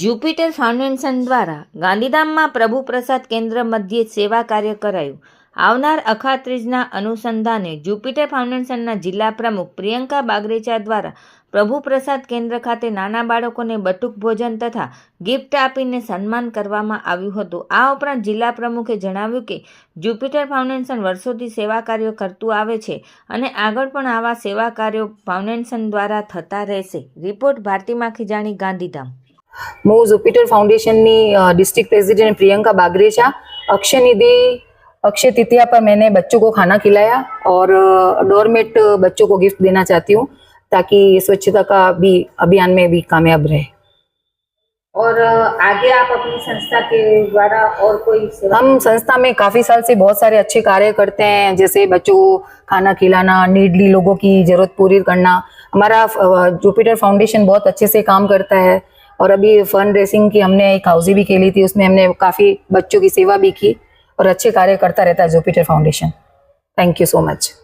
Jupiter foundation દ્વારા ગાંધીધામમાં પ્રભુ પ્રસાદ કેન્દ્ર મધ્યે સેવા કાર્ય કરાયું આવનાર અખાત્રીજના અનુસંધાને જ્યુપિટર ફાઉન્ડેશનના જિલ્લા પ્રમુખ પ્રિયંકા બાગરેચા દ્વારા પ્રભુ પ્રસાદ કેન્દ્ર ખાતે નાના બાળકોને બટુક ભોજન તથા ગિફ્ટ આપીને સન્માન કરવામાં આવ્યું હતું આ ઉપરાંત જિલ્લા પ્રમુખે જણાવ્યું કે જ્યુપિટર ફાઉન્ડેશન વર્ષોથી સેવા કાર્યો કરતું આવે છે અને આગળ પણ આવા સેવા કાર્યો ફાઉન્ડેશન દ્વારા થતા રહેશે રિપોર્ટ ભારતી માખીજાણી ગાંધીધામ मो Jupiter foundation district president Priyanka Bagrecha Akshay Nidhi Akshaya Tritiya पर मैंने बच्चों को खाना खिलाया और डोरमेट बच्चों को गिफ्ट देना चाहती हूँ ताकि स्वच्छता का भी अभियान में भी कामयाब रहे और आगे आप अपनी संस्था के द्वारा और कोई हम संस्था में काफी साल से बहुत सारे अच्छे कार्य करते हैं जैसे बच्चों को खाना खिलाना नीडली लोगों की जरूरत पूरी करना हमारा जुपिटर फाउंडेशन बहुत अच्छे से काम करता है और अभी फंड रेसिंग की हमने एक हाउसी भी खेली थी उसमें हमने काफ़ी बच्चों की सेवा भी की और अच्छे कार्य करता रहता है Jupiter foundation thank you so much